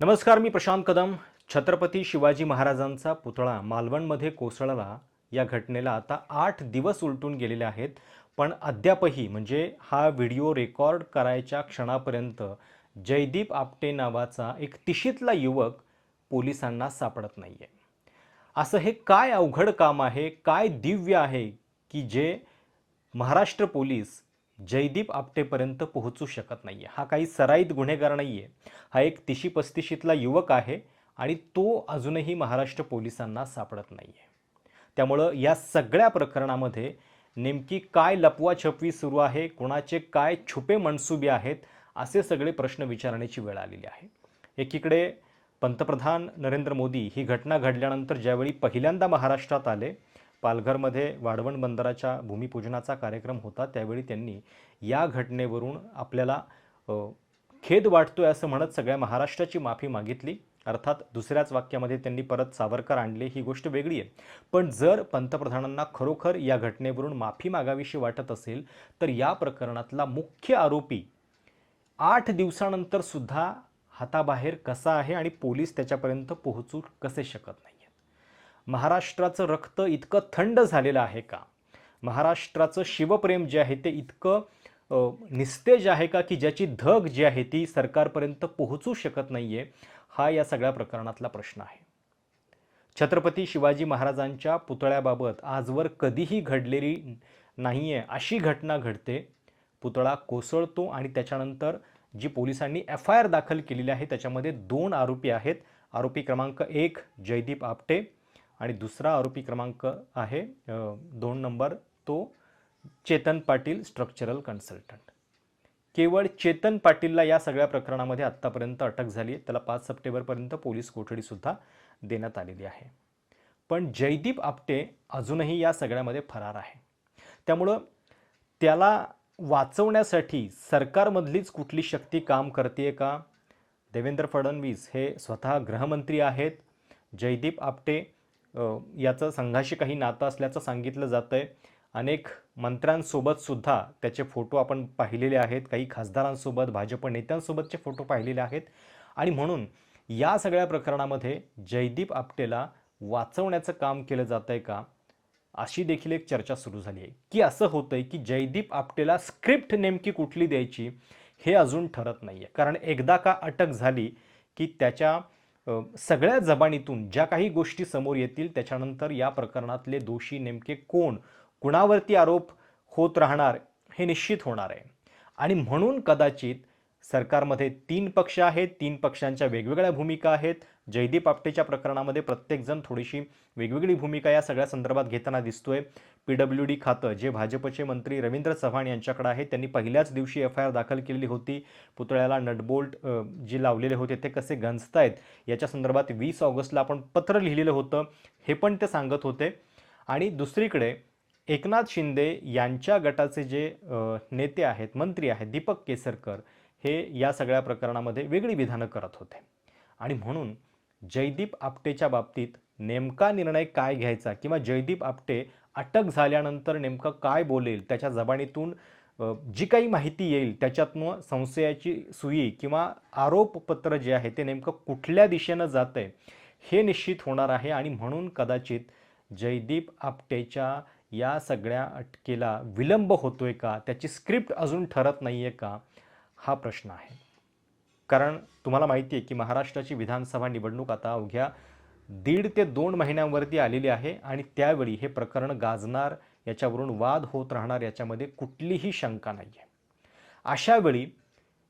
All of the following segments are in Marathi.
नमस्कार मी प्रशांत कदम. छत्रपती शिवाजी महाराजांचा पुतळा मालवणमध्ये कोसळला. या घटनेला आता आठ दिवस उलटून गेलेले आहेत. पण अद्यापही म्हणजे हा व्हिडिओ रेकॉर्ड करायच्या क्षणापर्यंत जयदीप आपटे नावाचा एक तिशीतला युवक पोलिसांना सापडत नाही आहे असं हे काय अवघड काम आहे? काय दिव्य आहे की जे महाराष्ट्र पोलीस जयदीप आपटेपर्यंत पोहोचू शकत नाही आहे हा काही सराईत गुन्हेगार नाही आहे हा एक तिशी पस्तिशीतला युवक आहे आणि तो अजूनही महाराष्ट्र पोलिसांना सापडत नाही आहे त्यामुळं या सगळ्या प्रकरणामध्ये नेमकी काय लपवाछपवी सुरू आहे कोणाचे काय छुपे मनसुबे आहेत असे सगळे प्रश्न विचारण्याची वेळ आलेली आहे. एकीकडे पंतप्रधान नरेंद्र मोदी ही घटना घडल्यानंतर ज्यावेळी पहिल्यांदा महाराष्ट्रात आले पालघरमध्ये वाढवण बंदराच्या भूमिपूजनाचा कार्यक्रम होता त्यावेळी त्यांनी या घटनेवरून आपल्याला खेद वाटतोय असं म्हणत सगळ्या महाराष्ट्राची माफी मागितली. अर्थात दुसऱ्याच वाक्यामध्ये त्यांनी परत सावरकर आणले ही गोष्ट वेगळी आहे. पण जर पंतप्रधानांना खरोखर या घटनेवरून माफी मागावीशी वाटत असेल तर या प्रकरणातला मुख्य आरोपी आठ दिवसानंतर सुद्धा हाताबाहेर कसा आहे आणि पोलीस त्याच्यापर्यंत पोहोचू कसे शकत नाही? महाराष्ट्राचं रक्त इतकं थंड झालेलं आहे का? महाराष्ट्राचं शिवप्रेम जे आहे ते इतकं निस्तेज आहे का की ज्याची धग जी आहे ती सरकारपर्यंत पोहोचू शकत नाही आहे हा या सगळ्या प्रकरणातला प्रश्न आहे. छत्रपती शिवाजी महाराजांच्या पुतळ्याबाबत आजवर कधीही घडलेली नाही आहे अशी घटना घडते. पुतळा कोसळतो आणि त्याच्यानंतर जी पोलिसांनी एफ आय आर दाखल केलेली आहे त्याच्यामध्ये दोन आरोपी आहेत. आरोपी क्रमांक एक जयदीप आपटे आणि दुसरा आरोपी क्रमांक आहे दोन नंबर तो चेतन पाटील स्ट्रक्चरल कन्सल्टंट केवळ चेतन पाटीलला या सगळ्या प्रकरणामध्ये आत्तापर्यंत अटक झाली आहे. त्याला पाच सप्टेंबरपर्यंत पोलीस कोठडीसुद्धा देण्यात आलेली आहे. पण जयदीप आपटे अजूनही या सगळ्यामध्ये फरार आहे. त्यामुळं त्याला वाचवण्यासाठी सरकारमधलीच कुठली शक्ती काम करते का? देवेंद्र फडणवीस हे स्वतः गृहमंत्री आहेत. जयदीप आपटे याचं संघाशी काही नातं असल्याचं सांगितलं जातं आहे अनेक मंत्र्यांसोबतसुद्धा त्याचे फोटो आपण पाहिलेले आहेत. काही खासदारांसोबत भाजप नेत्यांसोबतचे फोटो पाहिलेले आहेत. आणि म्हणून या सगळ्या प्रकरणामध्ये जयदीप आपटेला वाचवण्याचं काम केलं जात आहे का? अशी देखील एक चर्चा सुरू झाली आहे. की असं होतं आहे की जयदीप आपटेला स्क्रिप्ट नेमकी कुठली द्यायची हे अजून ठरत नाही आहे कारण एकदा का अटक झाली की त्याच्या सगळ्या जबानीतून ज्या काही गोष्टी समोर येतील त्याच्यानंतर या प्रकरणातले दोषी नेमके कोण कुणावरती आरोप होत राहणार हे निश्चित होणार आहे. आणि म्हणून कदाचित सरकारमध्ये तीन पक्ष आहेत तीन पक्षांच्या वेगवेगळ्या भूमिका आहेत. जयदीप आपटेच्या प्रकरणामध्ये प्रत्येकजण थोडीशी वेगवेगळी भूमिका या सगळ्या संदर्भात घेताना दिसतोय. पी डब्ल्यू डी खातं जे भाजपचे मंत्री रवींद्र चव्हाण यांच्याकडे आहे त्यांनी पहिल्याच दिवशी एफ आय आर दाखल केलेली होती. पुतळ्याला नटबोल्ट जे लावलेले होते ते कसे गंजतायत याच्या संदर्भात वीस ऑगस्टला आपण पत्र लिहिलेलं होतं हे पण ते सांगत होते. आणि दुसरीकडे एकनाथ शिंदे यांच्या गटाचे जे नेते आहेत मंत्री आहेत दीपक केसरकर हे या सगळ्या प्रकरणामध्ये वेगळी विधानं करत होते. आणि म्हणून जयदीप आपटेच्या बाबतीत नेमका निर्णय काय घ्यायचा किंवा जयदीप आपटे अटक झाल्यानंतर नेमकं काय बोलेल? त्याच्या जबानीतून जी काही माहिती येईल त्याच्यातनं संशयाची सुई किंवा आरोपपत्र जे आहे ते नेमकं कुठल्या दिशेनं जातं आहे हे निश्चित होणार आहे. आणि म्हणून कदाचित जयदीप आपटेच्या या सगळ्या अटकेला विलंब होतो आहे का? त्याची स्क्रिप्ट अजून ठरत नाही आहे का? हा प्रश्न आहे. कारण तुम्हाला माहिती आहे की महाराष्ट्राची विधानसभा निवडणूक आता अवघ्या दीड ते दोन महिन्यांवरती आलेली आहे आणि त्यावेळी हे प्रकरण गाजणार याच्यावरून वाद होत राहणार याच्यामध्ये कुठलीही शंका नाही आहे अशावेळी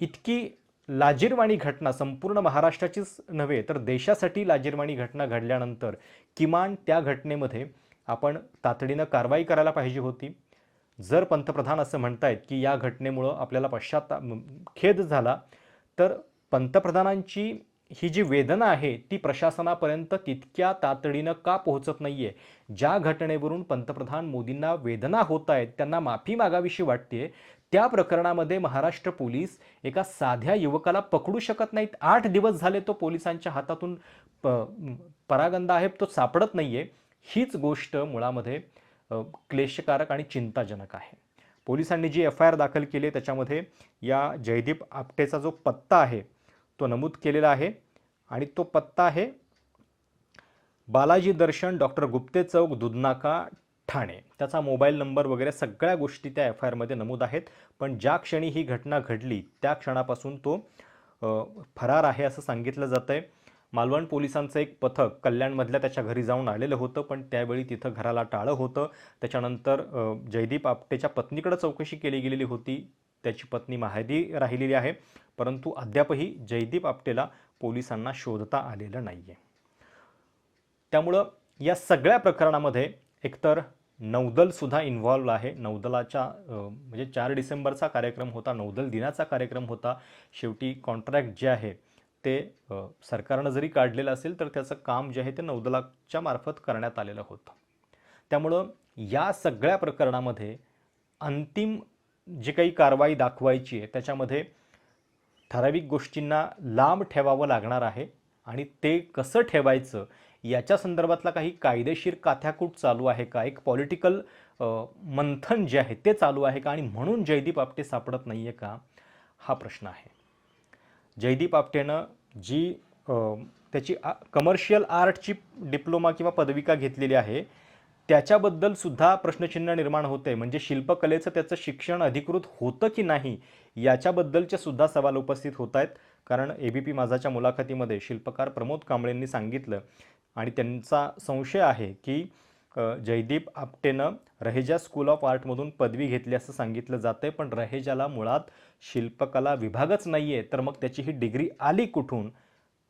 इतकी लाजीरवाणी घटना संपूर्ण महाराष्ट्राचीच नव्हे तर देशासाठी लाजीरवाणी घटना घडल्यानंतर किमान त्या घटनेमध्ये आपण तातडीनं कारवाई करायला पाहिजे होती. जर पंतप्रधान असं म्हणतायत की या घटनेमुळं आपल्याला पश्चाताप खेद झाला तर पंतप्रधानांची ही जी वेदना आहे ती प्रशासनापर्यंत तितक्या तातडीनं का पोहोचत नाहीये? ज्या घटनेवरून पंतप्रधान मोदींना वेदना होत आहेत त्यांना माफी मागावीशी वाटते त्या प्रकरणामध्ये महाराष्ट्र पोलीस एका साध्या युवकाला पकडू शकत नाहीत. आठ दिवस झाले तो पोलिसांच्या हातातून प परागंदा आहे तो सापडत नाही आहे हीच गोष्ट मुळामध्ये क्लेशकारक आणि चिंताजनक आहे. पोलिसांनी जी एफ आय आर दाखल केली आहे त्याच्यामध्ये या जयदीप आपटेचा जो पत्ता आहे तो नमूद केलेला आहे आणि तो पत्ता आहे बालाजी दर्शन डॉक्टर गुप्ते चौक दुधनाका ठाणे. त्याचा मोबाईल नंबर वगैरे सगळ्या गोष्टी त्या एफ आय आरमध्ये नमूद आहेत. पण ज्या क्षणी ही घटना घडली त्या क्षणापासून तो फरार आहे असं सांगितलं जातं आहे मालवण पोलिसांचं एक पथक कल्याणमधल्या त्याच्या घरी जाऊन आलेलं होतं पण त्यावेळी तिथं घराला टाळं होतं. त्याच्यानंतर जयदीप आपटेच्या पत्नीकडं चौकशी केली गेलेली होती. त्याची पत्नी माहिती राहिलेली आहे. परंतु अद्यापही जयदीप आपटेला पोलिसांना शोधता आलेलं नाही आहे त्यामुळं या सगळ्या प्रकरणामध्ये एकतर नौदलसुद्धा इन्व्हॉल्व आहे. नौदलाच्या म्हणजे चार डिसेंबरचा कार्यक्रम होता. नौदल दिनाचा कार्यक्रम होता. शेवटी कॉन्ट्रॅक्ट जे आहे ते सरकारनं जरी काढलेलं असेल तर त्याचं काम जे आहे ते नौदलाच्या मार्फत करण्यात आलेलं होतं. त्यामुळं या सगळ्या प्रकरणामध्ये अंतिम जी काही कारवाई दाखवायची आहे त्याच्यामध्ये ठराविक गोष्टींना लांब ठेवावं लागणार आहे आणि ते कसं ठेवायचं याच्या संदर्भातला काही कायदेशीर काथ्याकूट चालू आहे का? एक पॉलिटिकल मंथन जे आहे ते चालू आहे का? आणि म्हणून जयदीप आपटे सापडत नाही आहे का? हा प्रश्न आहे. जयदीप आपटेनं जी त्याची त्याची कमर्शियल आर्टची डिप्लोमा किंवा पदविका घेतलेली आहे त्याच्याबद्दल सुद्धा प्रश्नचिन्ह निर्माण होते. म्हणजे शिल्पकलेचं त्याचं शिक्षण अधिकृत होतं की नाही याच्याबद्दलचे सुद्धा सवाल उपस्थित होत आहेत. कारण ए बी पी माझाच्या मुलाखतीमध्ये शिल्पकार प्रमोद कांबळेंनी सांगितलं आणि त्यांचा संशय आहे की जयदीप आपटेनं रहेजा स्कूल ऑफ आर्टमधून पदवी घेतली असं सांगितलं जातं आहे पण रहेजाला मुळात शिल्पकला विभागच नाही आहे तर मग त्याची ही डिग्री आली कुठून?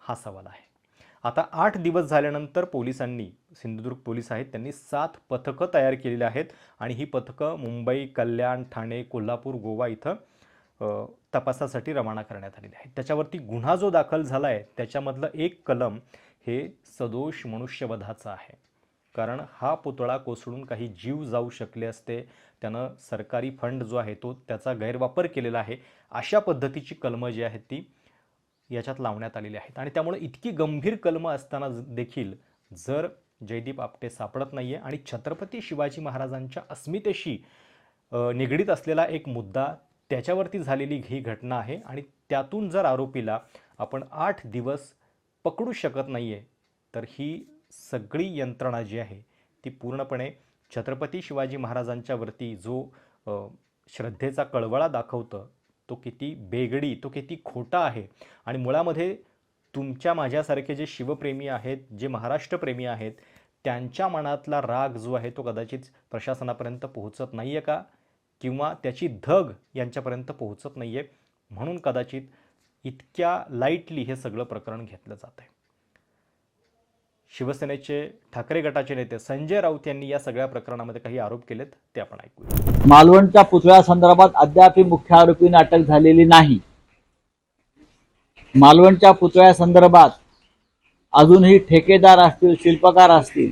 हा सवाल आहे. आता आठ दिवस झाल्यानंतर पोलिसांनी सिंधुदुर्ग पोलीस आहेत त्यांनी सात पथकं तयार केलेली आहेत आणि ही पथकं मुंबई कल्याण ठाणे कोल्हापूर गोवा इथं तपासासाठी रवाना करण्यात आलेली आहे त्याच्यावरती गुन्हा जो दाखल झाला आहे त्याच्यामधलं एक कलम हे सदोष मनुष्यवधाचं आहे. कारण हा पुतळा कोसळून काही जीव जाऊ शकले असते त्यानं सरकारी फंड जो आहे तो त्याचा गैरवापर केलेला आहे. अशा पद्धतीची कलमं जी आहेत ती याच्यात लावण्यात आलेले आहेत. आणि त्यामुळे इतकी गंभीर कलमं असताना ज- देखील जर जयदीप आपटे सापडत नाही आहे आणि छत्रपती शिवाजी महाराजांच्या अस्मितेशी निगडीत असलेला एक मुद्दा त्याच्यावरती झालेली ही घटना आहे. आणि त्यातून जर आरोपीला आपण आठ दिवस पकडू शकत नाही आहे तर ही सगळी यंत्रणा जी आहे ती पूर्णपणे छत्रपती शिवाजी महाराजांच्यावरती जो श्रद्धेचा कळवळा दाखवतं तो किती बेगडी तो किती खोटा आहे. आणि मुळामध्ये तुमच्या माझ्यासारखे जे शिवप्रेमी आहेत जे महाराष्ट्रप्रेमी आहेत त्यांच्या मनातला राग जो आहे तो कदाचित प्रशासनापर्यंत पोहोचत नाही आहे का? किंवा त्याची धग यांच्यापर्यंत पोहोचत नाही आहे म्हणून कदाचित इतक्या लाईटली हे सगळं प्रकरण घेतलं जात आहे शिवसेनेचे ठाकरे गटाचे नेते संजय राऊत यांनी या सगळ्या प्रकरणामध्ये काही आरोप केलेत ते आपण ऐकूया. मालवणच्या पुतळ्या संदर्भात अद्यापही मुख्य आरोपी अटक झालेली नाही. मालवणच्या पुतळ्या संदर्भात अजूनही ठेकेदार असतील शिल्पकार असतील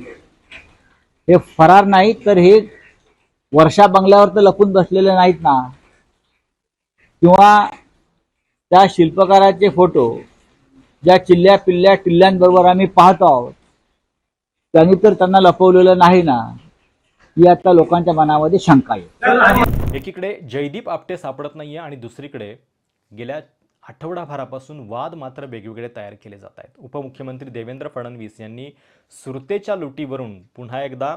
हे फरार नाहीत तर हे वर्षा बंगल्यावर तर लपून बसलेले नाहीत ना. किंवा त्या शिल्पकाराचे फोटो ज्या चिल्ल्या पिल्ल्या टिल्ल्यांबरोबर आम्ही पाहतो आहोत त्यांनी तर त्यांना लपवलेलं नाही ना. ही आता लोकांच्या मनामध्ये शंका आहे. एकीकडे जयदीप आपटे सापडत नाहीये आणि दुसरीकडे गेल्या आठवडाभरापासून वाद मात्र वेगवेगळे तयार केले जात आहेत. उपमुख्यमंत्री देवेंद्र फडणवीस यांनी सुरतेच्या लुटीवरून पुन्हा एकदा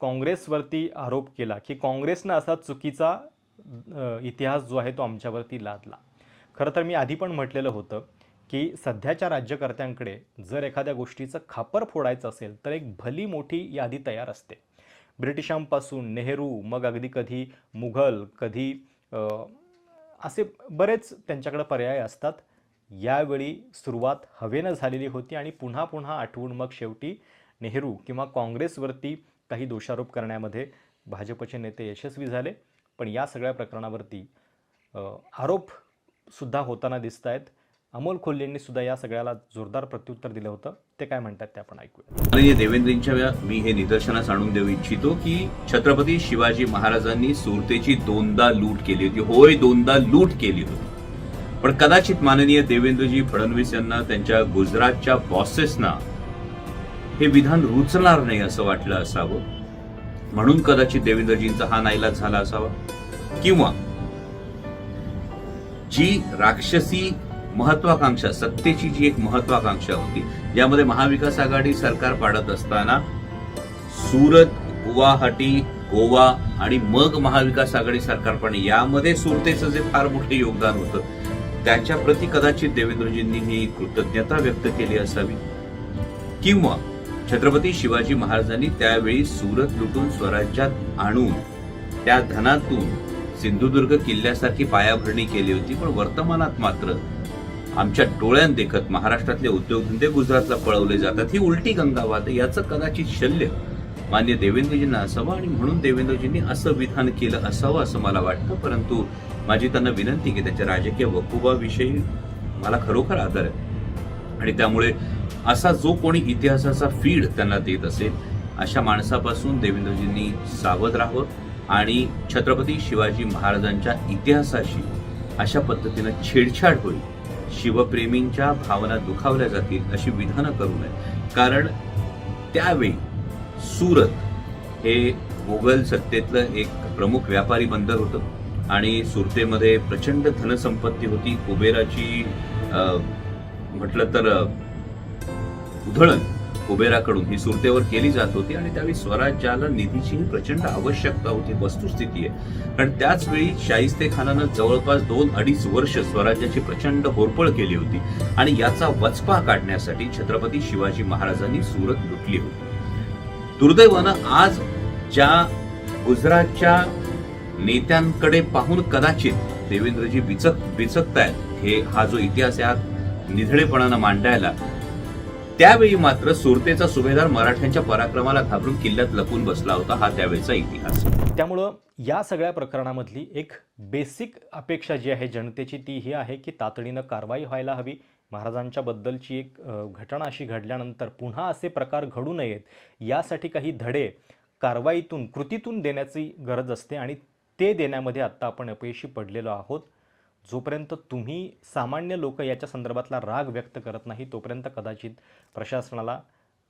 काँग्रेसवरती आरोप केला की काँग्रेसनं असा चुकीचा इतिहास जो आहे तो आमच्यावरती लादला. खरं तर मी आधी पण म्हटलेलं होतं की सध्याच्या राज्यकर्त्यांकडे जर एखाद्या गोष्टीचं खापर फोडायचं असेल तर एक भली मोठी यादी तयार असते. ब्रिटिशांपासून नेहरू मग अगदी कधी मुघल कधी असे बरेच त्यांच्याकडे पर्याय असतात. यावेळी सुरुवात हवेनं झालेली होती आणि पुन्हा पुन्हा आठवून मग शेवटी नेहरू किंवा काँग्रेसवरती काही दोषारोप करण्यामध्ये भाजपचे नेते यशस्वी झाले. पण या सगळ्या प्रकरणावरती आरोपसुद्धा होताना दिसत आहेत अमोल खोल्लेंनी सुद्धा या सगळ्याला जोरदार प्रत्युत्तर दिलं होतं. ते काय म्हणतात ते आपण ऐकूया. माननीय देवेंद्रजींच्या मी हे निदर्शनास आणून देऊ इच्छितो की छत्रपती शिवाजी महाराजांनी सुरतेची दोनदा लूट केली होती. होय दोनदा लूट केली होती. पण कदाचित माननीय देवेंद्रजी फडणवीस यांना त्यांच्या गुजरातच्या बॉसेसना हे विधान रुचणार नाही असं वाटलं असावं. म्हणून कदाचित देवेंद्रजींचा हा नाईलाज झाला असावा. किंवा जी राक्षसी महत्वाकांक्षा सत्तेची जी एक महत्वाकांक्षा होती यामध्ये महाविकास आघाडी सरकार पाडत असताना सुरत गुवाहाटी गोवा आणि मग महाविकास आघाडी सरकार पाडणे यामध्ये सुरतेचं जे फार मोठे योगदान होतं त्याच्या प्रती कदाचित देवेंद्रजींनी ही कृतज्ञता व्यक्त केली असावी. किंवा छत्रपती शिवाजी महाराजांनी त्यावेळी सुरत लुटून स्वराज्यात आणून त्या धनातून सिंधुदुर्ग किल्ल्यासारखी पायाभरणी केली होती पण वर्तमानात मात्र आमच्या डोळ्यात देखत महाराष्ट्रातले उद्योगधंदे गुजरातला पळवले जातात. ही उलटी गंगावाद याचं कदाचित शल्य. मान्य देवेंद्रजींना असावं आणि म्हणून देवेंद्रजींनी असं विधान केलं असावं असं मला वाटतं. परंतु माझी त्यांना विनंती की त्याच्या राजकीय वकुबाविषयी मला खरोखर आदर आहे. आणि त्यामुळे असा जो कोणी इतिहासाचा फीड त्यांना देत असेल अशा माणसापासून देवेंद्रजींनी सावध राहावं आणि छत्रपती शिवाजी महाराजांच्या इतिहासाशी अशा पद्धतीनं छेडछाड होईल. शिवप्रेमींच्या भावना दुखावल्या जातील अशी विधानं करू नये. कारण त्यावेळी सुरत हे मोगल सत्तेतलं एक प्रमुख व्यापारी बंदर होतं. आणि सुरतेमध्ये प्रचंड धनसंपत्ती होती. कुबेराची म्हटलं तर उधळण. कुबेराकडून ही सुरतेवर केली जात होती आणि त्यावेळी स्वराज्याला निधीचीही प्रचंड आवश्यकता होती वस्तुस्थिती आहे. कारण त्याच वेळी शाहिस्ते खानानं जवळपास दोन अडीच वर्ष स्वराज्याची प्रचंड होरपळ केली होती आणि याचा वचपा काढण्यासाठी छत्रपती शिवाजी महाराजांनी सुरत लुटली होती. दुर्दैवानं आज ज्या गुजरातच्या नेत्यांकडे पाहून कदाचित देवेंद्रजी बिचक बिचकतायत हे हा जो इतिहास आहे हा निधळेपणानं मांडायला त्यावेळी मात्र सुरतेचा सुभेदार मराठ्यांच्या पराक्रमाला घाबरून किल्ल्यात लपून बसला होता हा त्यावेळेचा इतिहास. त्यामुळं या सगळ्या प्रकरणामधली एक बेसिक अपेक्षा जी आहे जनतेची ती ही आहे की तातडीनं कारवाई व्हायला हवी. महाराजांच्या बद्दलची एक घटना अशी घडल्यानंतर पुन्हा असे प्रकार घडू नयेत यासाठी काही धडे कारवाईतून कृतीतून देण्याची गरज असते आणि ते देण्यामध्ये आत्ता आपण अपयशी पडलेलो आहोत. जोपर्यंत तुम्ही सामान्य लोक याच्या संदर्भातला राग व्यक्त करत नाही तोपर्यंत कदाचित प्रशासनाला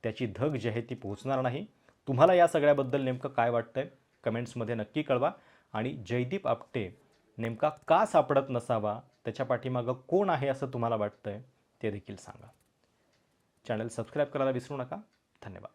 त्याची धग जी आहे ती पोहोचणार नाही. तुम्हाला या सगळ्याबद्दल नेमकं काय वाटतं आहे कमेंट्समध्ये नक्की कळवा. आणि जयदीप आपटे नेमका का सापडत नसावा? त्याच्या पाठीमागं कोण आहे असं तुम्हाला वाटतं आहे ते देखील सांगा. चॅनल सबस्क्राईब करायला विसरू नका. धन्यवाद.